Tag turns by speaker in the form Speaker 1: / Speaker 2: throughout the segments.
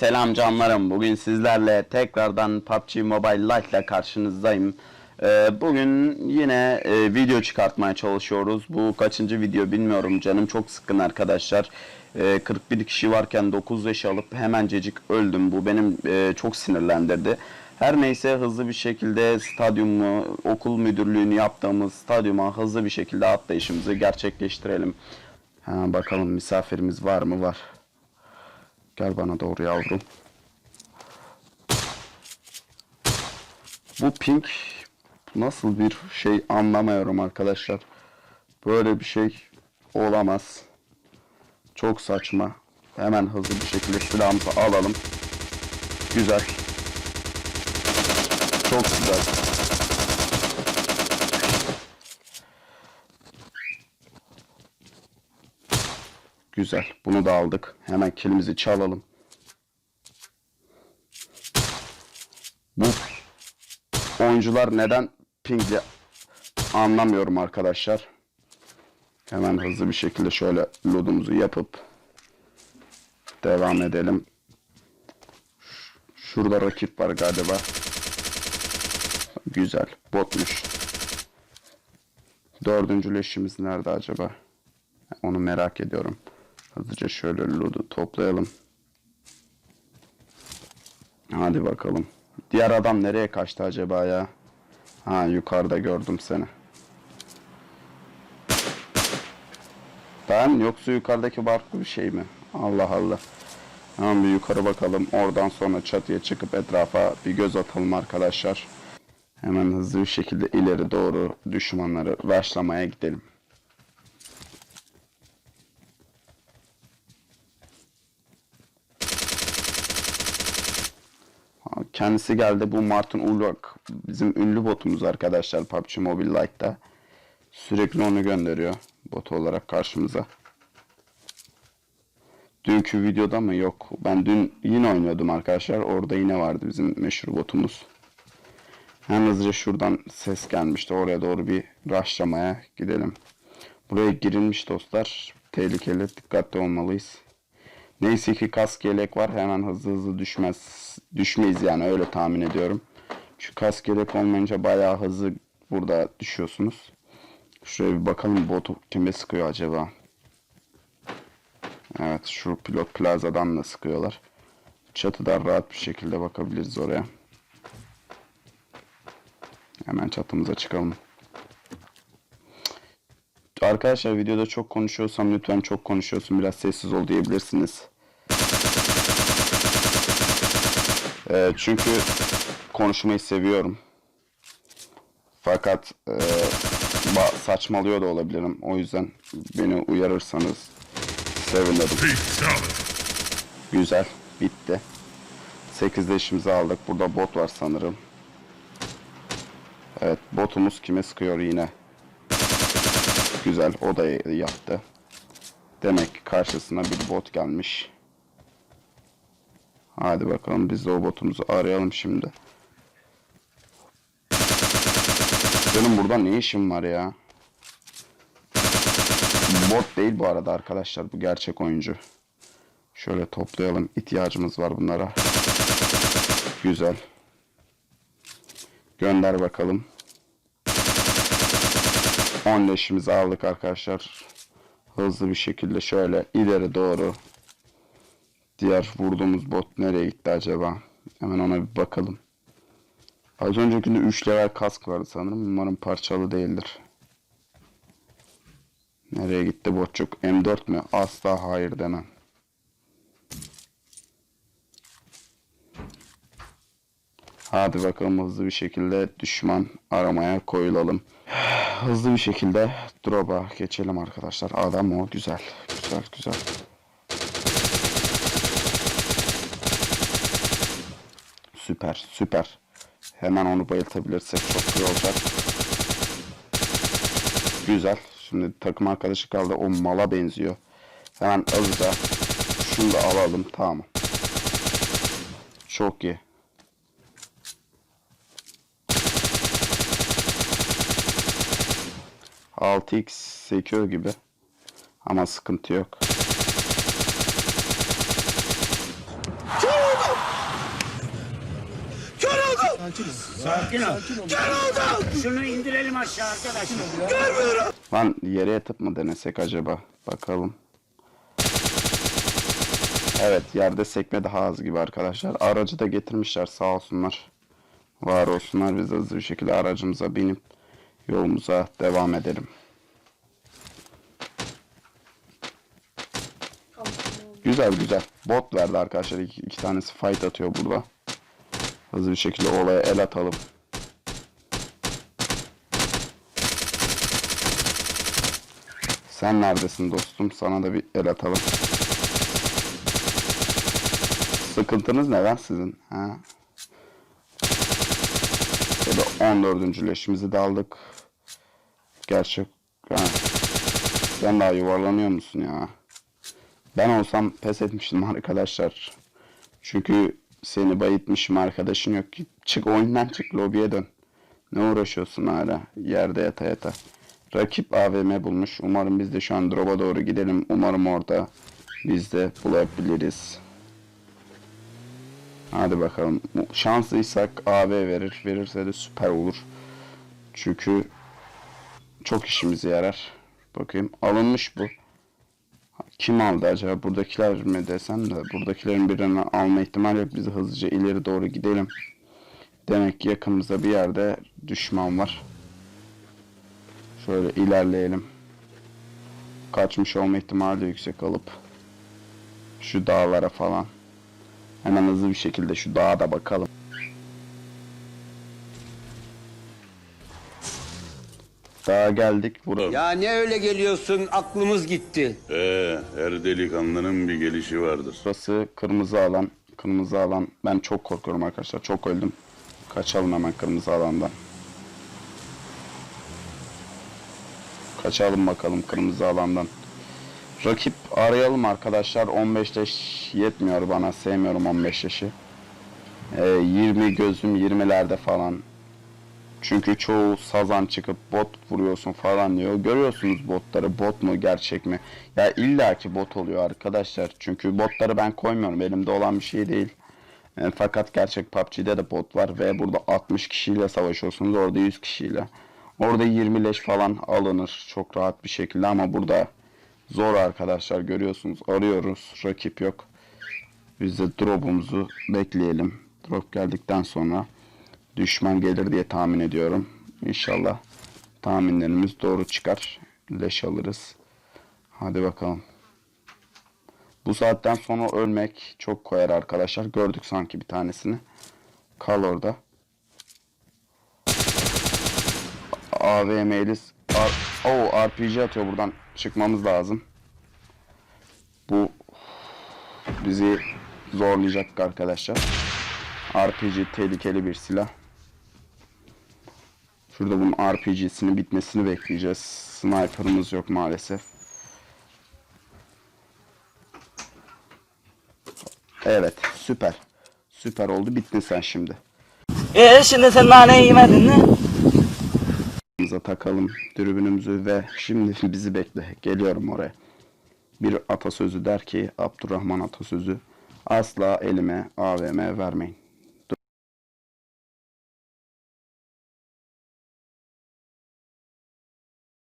Speaker 1: Selam canlarım. Bugün sizlerle tekrardan PUBG Mobile Lite ile karşınızdayım. Ee, bugün yine e, video çıkartmaya çalışıyoruz. Bu kaçıncı video bilmiyorum. Canım çok sıkkın arkadaşlar. Ee, 41 kişi varken 9 yaş alıp hemencecik öldüm. Bu benim e, çok sinirlendirdi. Her neyse hızlı bir şekilde stadyumu, okul müdürlüğünü yaptığımız stadyuma hızlı bir şekilde atlayışımızı gerçekleştirelim. Ha, bakalım misafirimiz var mı? Var. Gel bana doğru yavrum. Bu pink nasıl bir şey anlamıyorum arkadaşlar. Böyle bir şey olamaz. Çok saçma. Hemen hızlı bir şekilde silahımızı alalım. Güzel. Çok güzel. Güzel. Bunu da aldık. Hemen kilimizi çalalım. Bu oyuncular neden pingli anlamıyorum arkadaşlar. Hemen hızlı bir şekilde şöyle loadumuzu yapıp devam edelim. Şurada rakip var galiba. Güzel. Botmuş. Dördüncü leşimiz nerede acaba? Onu merak ediyorum. Hızlıca şöyle loot'u toplayalım. Hadi bakalım. Diğer adam nereye kaçtı acaba ya? Ha yukarıda gördüm seni. Ben yoksa yukarıdaki farklı bir şey mi? Allah Allah. Hemen bir yukarı bakalım. Oradan sonra çatıya çıkıp etrafa bir göz atalım arkadaşlar. Hemen hızlı bir şekilde ileri doğru düşmanları başlamaya gidelim. Kendisi geldi. Bu Martin Ulrich bizim ünlü botumuz arkadaşlar PUBG Mobile Lite'da. Sürekli onu gönderiyor bot olarak karşımıza. Dünkü videoda mı? Yok. Ben dün yine oynuyordum arkadaşlar. Orada yine vardı bizim meşhur botumuz. Hem hızlıca şuradan ses gelmişti. Oraya doğru bir rushlamaya gidelim. Buraya girilmiş dostlar. Tehlikeli. Dikkatli olmalıyız. Neyse ki kask yelek var. Hemen hızlı hızlı düşmez. Düşmeyiz yani öyle tahmin ediyorum. Şu kask yelek olmayınca bayağı hızlı burada düşüyorsunuz. Şuraya bir bakalım botu kime sıkıyor acaba? Evet şu pilot plazadan da sıkıyorlar. Çatıdan rahat bir şekilde bakabiliriz oraya. Hemen çatımıza çıkalım. Arkadaşlar videoda çok konuşuyorsam lütfen çok konuşuyorsun biraz sessiz ol diyebilirsiniz. Ee, çünkü konuşmayı seviyorum. Fakat e, saçmalıyor da olabilirim. O yüzden beni uyarırsanız sevinirim. Güzel. Bitti. 8'de işimizi aldık. Burada bot var sanırım. Evet. Botumuz kime sıkıyor yine. Güzel. O da yaptı. Demek ki karşısına bir bot gelmiş. Hadi bakalım biz de o botumuzu arayalım şimdi. Benim burada ne işim var ya? Bot değil bu arada arkadaşlar. Bu gerçek oyuncu. Şöyle toplayalım. İhtiyacımız var bunlara. Güzel. Gönder bakalım. 10 leşimizi aldık arkadaşlar. Hızlı bir şekilde şöyle ileri doğru. Diğer vurduğumuz bot nereye gitti acaba? Hemen ona bir bakalım. Az öncekinde 3 level kask vardı sanırım. Umarım parçalı değildir. Nereye gitti botçuk? M4 mü? Asla hayır demem. Hadi bakalım hızlı bir şekilde düşman aramaya koyulalım. Hızlı bir şekilde drop'a geçelim arkadaşlar. Adam o güzel. Güzel güzel. Süper süper. Hemen onu bayıltabilirsek çok iyi olacak. Güzel. Şimdi takım arkadaşı kaldı. O mala benziyor. Hemen hızlıca şunu da alalım. Tamam. Çok iyi. 6x sekiyor gibi. Ama sıkıntı yok.
Speaker 2: Kör oldum! Kör oldum!
Speaker 3: Sakin ol. Kör oldum! Şunu indirelim aşağı arkadaşlar. Görmüyorum.
Speaker 1: Lan yere yatıp mı denesek acaba? Bakalım. Evet yerde sekme daha az gibi arkadaşlar. Aracı da getirmişler sağ olsunlar. Var olsunlar biz hızlı bir şekilde aracımıza binip yolumuza devam edelim. Güzel güzel. Bot verdi arkadaşlar. İki, iki tanesi fight atıyor burada. Hızlı bir şekilde olaya el atalım. Sen neredesin dostum? Sana da bir el atalım. Sıkıntınız ne lan sizin? Ha? Şöyle 14. leşimizi de aldık. Gerçek. Ha. Sen daha yuvarlanıyor musun ya? Ben olsam pes etmiştim arkadaşlar. Çünkü seni bayitmişim arkadaşın yok ki. Çık oyundan çık lobiye dön. Ne uğraşıyorsun hala yerde yata yata. Rakip AVM bulmuş. Umarım biz de şu an drop'a doğru gidelim. Umarım orada biz de bulabiliriz. Hadi bakalım. Şanslıysak AV verir. Verirse de süper olur. Çünkü çok işimize yarar. Bakayım. Alınmış bu. Kim aldı acaba? Buradakiler mi desem de buradakilerin birini alma ihtimali yok. Biz hızlıca ileri doğru gidelim. Demek ki yakınımızda bir yerde düşman var. Şöyle ilerleyelim. Kaçmış olma ihtimali de yüksek alıp şu dağlara falan. Hemen hızlı bir şekilde şu dağa da bakalım. Dağa geldik. Burası
Speaker 4: Ya ne öyle geliyorsun aklımız gitti.
Speaker 5: Ee, her delikanlının bir gelişi vardır.
Speaker 1: Burası kırmızı alan. Kırmızı alan. Ben çok korkuyorum arkadaşlar. Çok öldüm. Kaçalım hemen kırmızı alandan. Kaçalım bakalım kırmızı alandan. Rakip arayalım arkadaşlar. 15 leş yetmiyor bana. Sevmiyorum 15 leşi. Ee, 20 gözüm 20'lerde falan. Çünkü çoğu sazan çıkıp bot vuruyorsun falan diyor. Görüyorsunuz botları. Bot mu gerçek mi? Ya illaki bot oluyor arkadaşlar. Çünkü botları ben koymuyorum. Elimde olan bir şey değil. E, fakat gerçek PUBG'de de bot var ve burada 60 kişiyle savaşıyorsunuz. Orada 100 kişiyle. Orada 20 leş falan alınır çok rahat bir şekilde ama burada zor arkadaşlar görüyorsunuz. Arıyoruz. Rakip yok. Biz de drop'umuzu bekleyelim. Drop geldikten sonra düşman gelir diye tahmin ediyorum. İnşallah tahminlerimiz doğru çıkar. Leş alırız. Hadi bakalım. Bu saatten sonra ölmek çok koyar arkadaşlar. Gördük sanki bir tanesini. Kal orada. AVM'li Oo, RPG atıyor buradan. Çıkmamız lazım. Bu bizi zorlayacak arkadaşlar. RPG tehlikeli bir silah. Şurada bunun RPG'sinin bitmesini bekleyeceğiz. Sniper'ımız yok maalesef. Evet, süper. Süper oldu. Bittin sen şimdi.
Speaker 6: E şimdi sen naneyi yemedin mi?
Speaker 1: Takalım dürbünümüzü ve şimdi bizi bekle. Geliyorum oraya. Bir atasözü der ki Abdurrahman atasözü asla elime AVM vermeyin.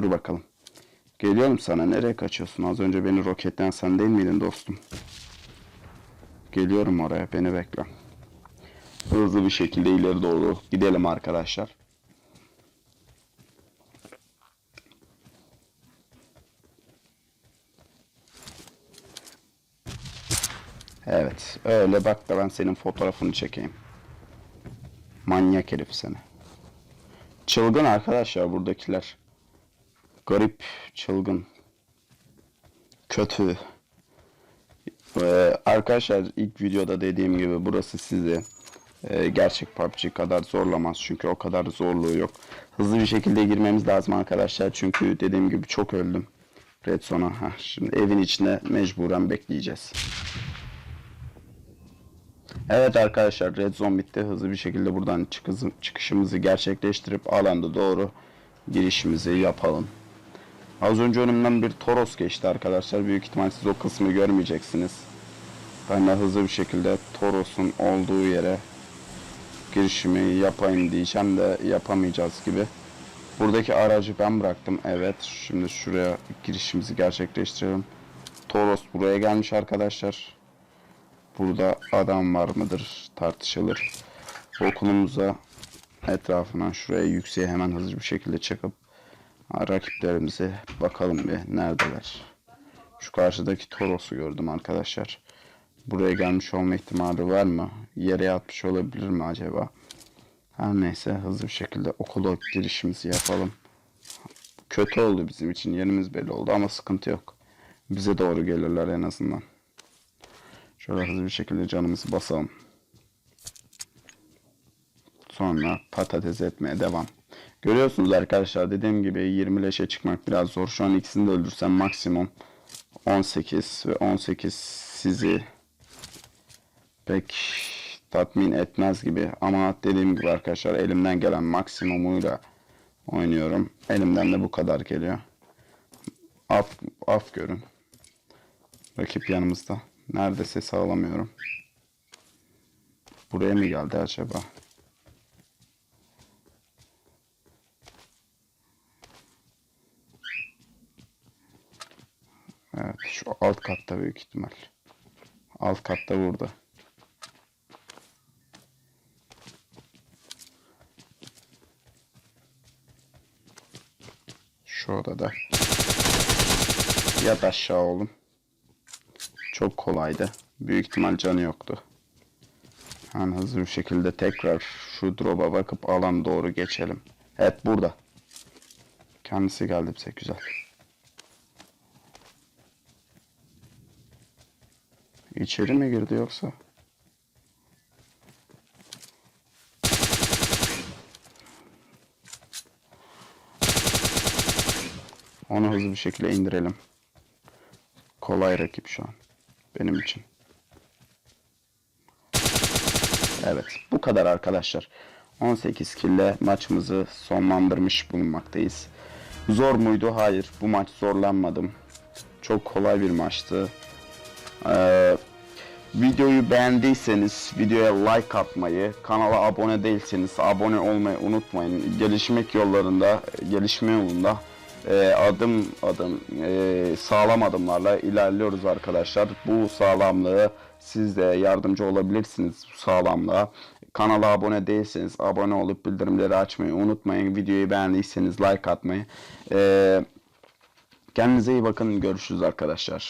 Speaker 1: Dur bakalım. Geliyorum sana. Nereye kaçıyorsun? Az önce beni roketleyen sen değil miydin dostum? Geliyorum oraya. Beni bekle. Hızlı bir şekilde ileri doğru gidelim arkadaşlar. Evet. Öyle bak da ben senin fotoğrafını çekeyim. Manyak herif seni. Çılgın arkadaşlar buradakiler. Garip, çılgın. Kötü. Ee, arkadaşlar ilk videoda dediğim gibi burası sizi e, gerçek PUBG kadar zorlamaz. Çünkü o kadar zorluğu yok. Hızlı bir şekilde girmemiz lazım arkadaşlar. Çünkü dediğim gibi çok öldüm. Red Zone'a. Heh, Şimdi evin içine mecburen bekleyeceğiz. Evet arkadaşlar Red Zone bitti. Hızlı bir şekilde buradan çıkışımızı gerçekleştirip alanda doğru girişimizi yapalım. Az önce önümden bir Toros geçti arkadaşlar. Büyük ihtimal siz o kısmı görmeyeceksiniz. Ben de hızlı bir şekilde Toros'un olduğu yere girişimi yapayım diyeceğim de yapamayacağız gibi. Buradaki aracı ben bıraktım. Evet. Şimdi şuraya girişimizi gerçekleştirelim. Toros buraya gelmiş arkadaşlar. Burada adam var mıdır tartışılır. Okulumuza etrafından şuraya yükseğe hemen hızlı bir şekilde çıkıp rakiplerimize bakalım bir neredeler. Şu karşıdaki Toros'u gördüm arkadaşlar. Buraya gelmiş olma ihtimali var mı? Yere yatmış olabilir mi acaba? Her neyse hızlı bir şekilde okula girişimizi yapalım. Kötü oldu bizim için. Yerimiz belli oldu ama sıkıntı yok. Bize doğru gelirler en azından. Şöyle hızlı bir şekilde canımızı basalım. Sonra patates etmeye devam. Görüyorsunuz arkadaşlar dediğim gibi 20 leşe çıkmak biraz zor. Şu an ikisini de öldürsem maksimum 18 ve 18 sizi pek tatmin etmez gibi. Ama dediğim gibi arkadaşlar elimden gelen maksimumuyla oynuyorum. Elimden de bu kadar geliyor. Af, af görün. Rakip yanımızda. Nerede ses alamıyorum. Buraya mı geldi acaba? Evet şu alt katta büyük ihtimal. Alt katta burada. Şu odada. Yat aşağı oğlum. Çok kolaydı. Büyük ihtimal canı yoktu. Hemen hızlı bir şekilde tekrar şu drop'a bakıp alan doğru geçelim. Evet burada. Kendisi geldi bize güzel. İçeri mi girdi yoksa? Onu hızlı bir şekilde indirelim. Kolay rakip şu an. Benim için. Evet. Bu kadar arkadaşlar. 18 kille maçımızı sonlandırmış bulunmaktayız. Zor muydu? Hayır. Bu maç zorlanmadım. Çok kolay bir maçtı. Ee, videoyu beğendiyseniz videoya like atmayı, kanala abone değilseniz abone olmayı unutmayın. Gelişmek yollarında, gelişme yolunda e, adım adım e, sağlam adımlarla ilerliyoruz arkadaşlar. Bu sağlamlığı siz de yardımcı olabilirsiniz bu sağlamlığa. Kanala abone değilseniz abone olup bildirimleri açmayı unutmayın. Videoyu beğendiyseniz like atmayı. E, kendinize iyi bakın. Görüşürüz arkadaşlar.